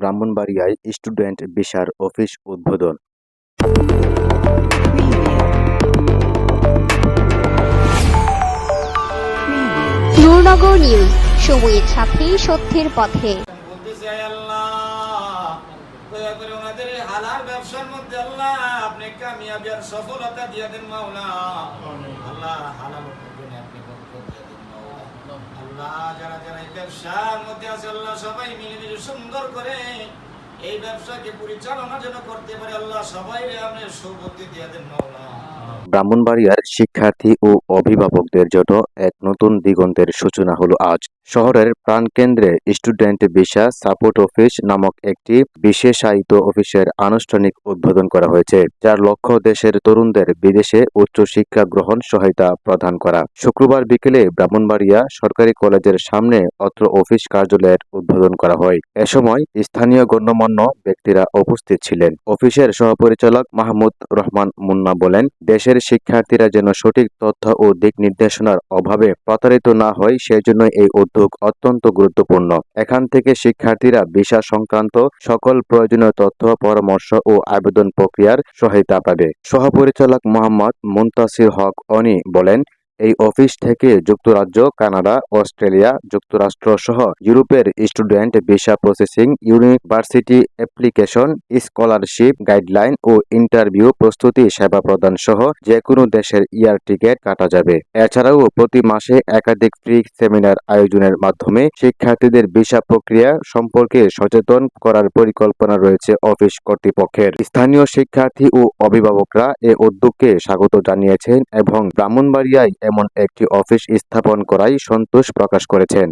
ব্রাহ্মণবাড়িয়ায় student ভিসার office উদ্বোধন। Nurnagar news সময়ের সাথে সত্যের পথে। বলতে চাই আল্লাহ দয়া করে ওনাদের হালাল ব্যবসার মধ্যে আল্লাহ আপনি কামিয়াবি আর সফলতা দিয়ে দেন মাওলা। আল্লাহ হালাল উপার্জনে আপনি বরকত দিয়ে দেন মাওলা ব্রাহ্মণবাড়িয়ার শিক্ষার্থী ও অভিভাবকদের জন্য এক নতুন দিগন্তের সূচনা হলো আজ। শহরের প্রাণকেন্দ্রে স্টুডেন্ট ভিসা সাপোর্ট অফিস নামক একটি বিশেষায়িত অফিসের আনুষ্ঠানিক উদ্বোধন করা হয়েছে, যার লক্ষ্য দেশের তরুণদের বিদেশে উচ্চ শিক্ষা গ্রহণ সহায়তা প্রদান করা। শুক্রবার বিকেলে ব্রাহ্মণবাড়িয়া সরকারি কলেজের সামনে অত্র অফিস কার্যালয়ের উদ্বোধন করা হয়। এ সময় স্থানীয় গণ্যমান্য ব্যক্তিরা উপস্থিত ছিলেন। অফিসের সহপরিচালক মাহমুদ রহমান মুন্না বলেন, দেশের শিক্ষার্থীরা যেন সঠিক তথ্য ও দিক নির্দেশনার অভাবে প্রতারিত না হয় সেজন্য এই উদ্যোগ অত্যন্ত গুরুত্বপূর্ণ। এখান থেকে শিক্ষার্থীরা ভিসা সংক্রান্ত সকল প্রয়োজনীয় তথ্য, পরামর্শ ও আবেদন প্রক্রিয়ার সহায়তা পাবে। সহপরিচালক মোহাম্মদ মুন্তাসির হক অনি বলেন এই অফিস থেকে যুক্তরাজ্য, কানাডা, অস্ট্রেলিয়া, যুক্তরাষ্ট্র সহ ইউরোপের student visa processing, university application, scholarship guideline ও ইন্টারভিউ প্রস্তুতি সেবা প্রদান সহ যে কোনো দেশের ইয়ার টিকিট কাটা যাবে। এছাড়াও প্রতি মাসে একাধিক ফ্রি সেমিনার আয়োজনের মাধ্যমে শিক্ষার্থীদের ভিসা প্রক্রিয়া সম্পর্কে সচেতন করার পরিকল্পনা রয়েছে অফিস কর্তৃপক্ষের। স্থানীয় শিক্ষার্থী ও অভিভাবকরা এ উদ্যোগকে স্বাগত জানিয়েছেন এবং ব্রাহ্মণবাড়িয়ায় এমন একটি অফিস স্থাপন করায় সন্তোষ প্রকাশ করেছেন।